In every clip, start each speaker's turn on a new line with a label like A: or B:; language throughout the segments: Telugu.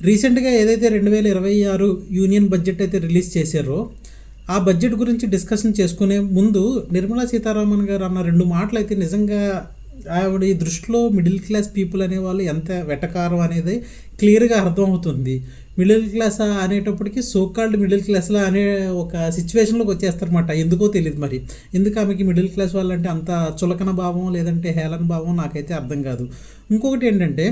A: రీసెంట్గా ఏదైతే రెండు వేల ఇరవై ఆరు యూనియన్ బడ్జెట్ అయితే రిలీజ్ చేశారో ఆ బడ్జెట్ గురించి డిస్కషన్ చేసుకునే ముందు నిర్మలా సీతారామన్ గారు అన్న రెండు మాటలు అయితే నిజంగా ఆవిడ ఈ దృష్టిలో మిడిల్ క్లాస్ పీపుల్ అనేవాళ్ళు ఎంత వెటకారం అనేది క్లియర్గా అర్థమవుతుంది. మిడిల్ క్లాస్ అనేటప్పటికి సోకాల్డ్ మిడిల్ క్లాస్లో అనే ఒక సిచ్యువేషన్లోకి వచ్చేస్తారన్నమాట. ఎందుకో తెలియదు మరి. ఎందుకు ఆమెకి మిడిల్ క్లాస్ వాళ్ళంటే అంత చులకన భావం లేదంటే హేళన భావం నాకైతే అర్థం కాదు. ఇంకొకటి ఏంటంటే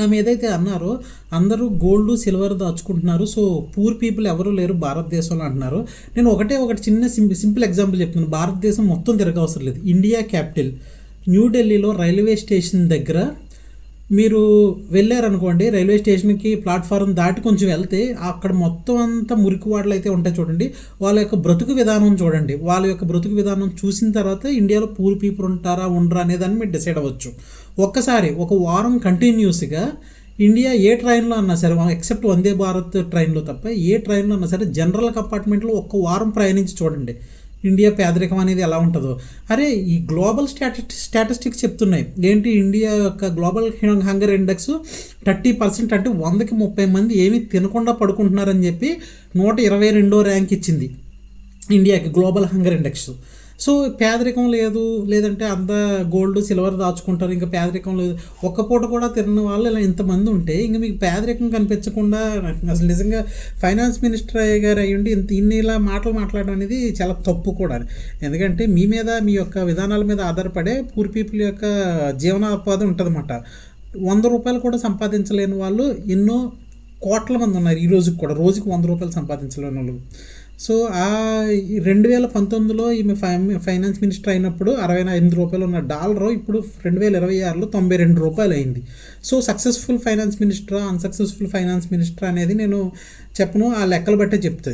A: ఆమె ఏదైతే అన్నారో అందరూ గోల్డ్ సిల్వర్ దాచుకుంటున్నారు. సో పూర్ పీపుల్ ఎవరు లేరు భారతదేశంలో అంటున్నారు. నేను ఒకటే ఒకటి చిన్న సింపుల్ సింపుల్ ఎగ్జాంపుల్ చెప్తున్నాను. భారతదేశం మొత్తం తిరగవసరం లేదు. ఇండియా క్యాపిటల్ న్యూఢిల్లీలో రైల్వే స్టేషన్ దగ్గర మీరు వెళ్ళారనుకోండి రైల్వే స్టేషన్కి ప్లాట్ఫారం దాటి కొంచెం వెళ్తే అక్కడ మొత్తం అంతా మురికి వాడలు అయితే ఉంటాయి చూడండి. వాళ్ళ యొక్క బ్రతుకు విధానం చూడండి. వాళ్ళ యొక్క బ్రతుకు విధానం చూసిన తర్వాత ఇండియాలో పూర్ పీపుల్ ఉంటారా ఉండరా అనేదాన్ని మీరు డిసైడ్ అవ్వచ్చు. ఒక్కసారి ఒక వారం కంటిన్యూస్గా ఇండియా ఏ ట్రైన్లో అన్నా సరే ఎక్సెప్ట్ వందే భారత్ ట్రైన్లో తప్ప ఏ ట్రైన్లో అన్నా సరే జనరల్ కంపార్ట్మెంట్లో ఒక్క వారం ప్రయాణించి చూడండి. ఇండియా పేదరికం అనేది ఎలా ఉంటుందో. అరే ఈ గ్లోబల్ స్టాటి స్టాటిస్టిక్స్ చెప్తున్నాయి. ఏంటి ఇండియా యొక్క global hunger index thirty percent అంటే వందకి ముప్పై మంది ఏమీ తినకుండా పడుకుంటున్నారని చెప్పి నూట ఇరవై రెండో ర్యాంక్ ఇచ్చింది. ఇండియాకి గ్లోబల్ హంగర్ ఇండెక్స్. సో పేదరికం లేదు లేదంటే అంత గోల్డ్ సిల్వర్ దాచుకుంటారు ఇంకా పేదరికం లేదు. ఒక్క పూట కూడా తిన్న వాళ్ళు ఇలా ఇంతమంది ఉంటే ఇంకా మీకు పేదరికం కనిపించకుండా అసలు నిజంగా ఫైనాన్స్ మినిస్టర్ గారు అయ్యుండి ఇంత ఇన్ని ఇలా మాటలు మాట్లాడడం అనేది చాలా తప్పు కూడా. ఎందుకంటే మీ మీద మీ యొక్క విధానాల మీద ఆధారపడే పూర్ పీపుల్ యొక్క జీవనోపాధి ఉంటుందన్నమాట. వంద రూపాయలు కూడా సంపాదించలేని వాళ్ళు ఎన్నో కోట్ల మంది ఉన్నారు ఈ రోజుకి కూడా. రోజుకి వంద రూపాయలు సంపాదించలేని వాళ్ళు. సో ఆ రెండు వేల పంతొమ్మిదిలో ఈమె ఫై ఫైనాన్స్ మినిస్టర్ అయినప్పుడు అరవై ఎనిమిది రూపాయలు ఉన్న డాలర్ ఇప్పుడు రెండు వేల ఇరవై ఆరులో తొంభై రెండు రూపాయలు అయింది so successful finance minister unsuccessful finance minister అనేది నేను చెప్పను ఆ లెక్కలు బట్టే చెప్తే.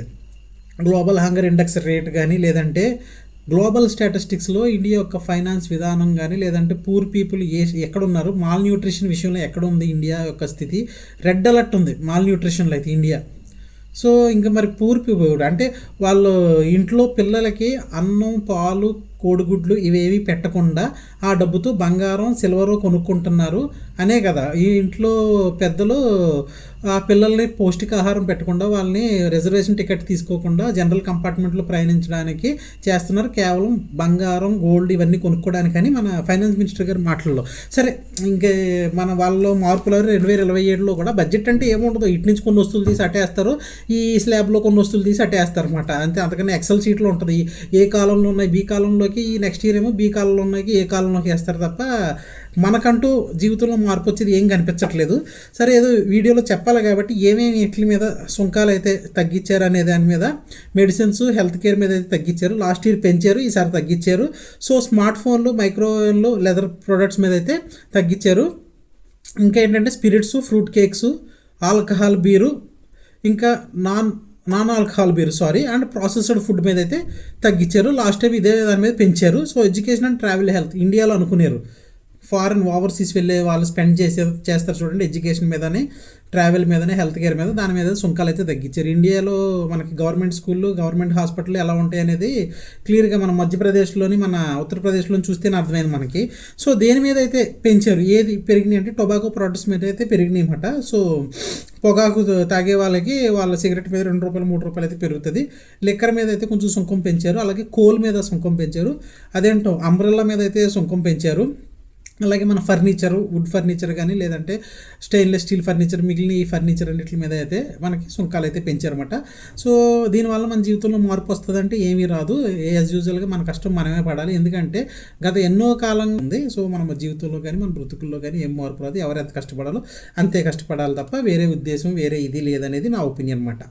A: గ్లోబల్ హంగర్ ఇండెక్స్ రేట్ కానీ లేదంటే గ్లోబల్ స్టాటిస్టిక్స్లో ఇండియా యొక్క ఫైనాన్స్ విధానం కానీ లేదంటే పూర్ పీపుల్ ఏ ఎక్కడున్నారు మాల్ న్యూట్రిషన్ విషయంలో ఎక్కడ ఉంది ఇండియా యొక్క స్థితి? రెడ్ అలర్ట్ ఉంది మాల్ న్యూట్రిషన్లో అయితే ఇండియా. సో ఇంకా మరి పూర్ పీపుల్ అంటే వాళ్ళు ఇంట్లో పిల్లలకి అన్నం పాలు కోడిగుడ్లు ఇవేవి పెట్టకుండా ఆ డబ్బుతో బంగారం సిల్వరు కొనుక్కుంటున్నారు. అనే కదా ఈ ఇంట్లో పెద్దలు ఆ పిల్లల్ని పౌష్టికాహారం పెట్టకుండా వాళ్ళని రిజర్వేషన్ టికెట్ తీసుకోకుండా జనరల్ కంపార్ట్మెంట్లో ప్రయాణించడానికి చేస్తున్నారు. కేవలం బంగారం గోల్డ్ ఇవన్నీ కొనుక్కోవడానికని మన ఫైనాన్స్ మినిస్టర్ గారి మాటల్లో. సరే ఇంకా మన వాళ్ళలో మార్పులు రెండు వేల ఇరవై ఏడులో కూడా బడ్జెట్ అంటే ఏముండదు. ఇటు నుంచి కొన్ని వస్తువులు తీసి అటేస్తారు ఈ స్లాబ్లో కొన్ని వస్తువులు తీసి అటేస్తారు అనమాట అంతే అంతకన్నా ఎక్సెల్ షీట్లో ఉంటుంది. ఏ కాలంలో ఉన్నాయి? బీ కాలంలోకి ఈ నెక్స్ట్ ఇయర్ ఏమో బీ కాలంలో ఉన్నాయి ఏ కాలంలోకి వేస్తారు తప్ప మనకంటూ జీవితంలో మార్పు వచ్చేది ఏం కనిపించట్లేదు. సరే ఏదో వీడియోలో చెప్పాలి కాబట్టి ఏమేమి వీటి మీద సుంకాలు అయితే తగ్గించారు అనే దాని మీద మెడిసిన్స్ హెల్త్ కేర్ మీద అయితే తగ్గించారు. లాస్ట్ ఇయర్ పెంచారు ఈసారి తగ్గించారు. సో స్మార్ట్ ఫోన్లు మైక్రోవేవ్లు లెదర్ ప్రొడక్ట్స్ మీద అయితే తగ్గించారు. ఇంకా ఏంటంటే spirits fruit cakes alcohol beer ఇంకా non non alcohol beer sorry and processed food మీద అయితే తగ్గించారు. లాస్ట్ టైం ఇదే దాని మీద పెంచారు. So education and travel health ఇండియాలో అనుకున్నారు ఫారెన్ ఓవర్సీస్ వెళ్ళే వాళ్ళు స్పెండ్ చేసే చేస్తారు చూడండి ఎడ్యుకేషన్ మీదనే ట్రావెల్ మీదనే హెల్త్ కేర్ మీద దాని మీద సుంకాలు అయితే తగ్గించారు. ఇండియాలో మనకి గవర్నమెంట్ స్కూళ్ళు గవర్నమెంట్ హాస్పిటల్ ఎలా ఉంటాయి అనేది క్లియర్గా మన మధ్యప్రదేశ్లోని మన ఉత్తరప్రదేశ్లోని చూస్తేనే అర్థమైంది మనకి. సో దేని మీద అయితే పెంచారు? ఏది పెరిగినాయి అంటే టొబాకో ప్రొడక్ట్స్ మీద అయితే పెరిగినాయి అనమాట సో పొగాకు తాగే వాళ్ళకి వాళ్ళ సిగరెట్ మీద రెండు రూపాయలు మూడు రూపాయలు అయితే పెరుగుతుంది. లిక్కర్ మీద అయితే కొంచెం సుంకం పెంచారు. అలాగే కోల్ మీద సుంకం పెంచారు. అదేంటో అంబ్రెల్లా మీద అయితే సుంకం పెంచారు. అలాగే మన ఫర్నిచర్ వుడ్ ఫర్నిచర్ కానీ లేదంటే స్టెయిన్లెస్ స్టీల్ ఫర్నిచర్ మిగిలిన ఈ ఫర్నిచర్ అన్నిటి మీద అయితే మనకి సుంకాలు అయితే పెంచారన్నమాట. సో దీనివల్ల మన జీవితంలో మార్పు వస్తుందంటే ఏమీ రాదు. యాజ్ యూజువల్గా మన కష్టం మనమే పడాలి. ఎందుకంటే గత ఎన్నో కాలం ఉంది. సో మన జీవితంలో కానీ మన బ్రతుకుల్లో కానీ ఏం మార్పు రాదు. ఎవరు ఎంత కష్టపడాలో అంతే కష్టపడాలి తప్ప వేరే ఉద్దేశం వేరే ఇది లేదనేది నా ఒపీనియన్ అనమాట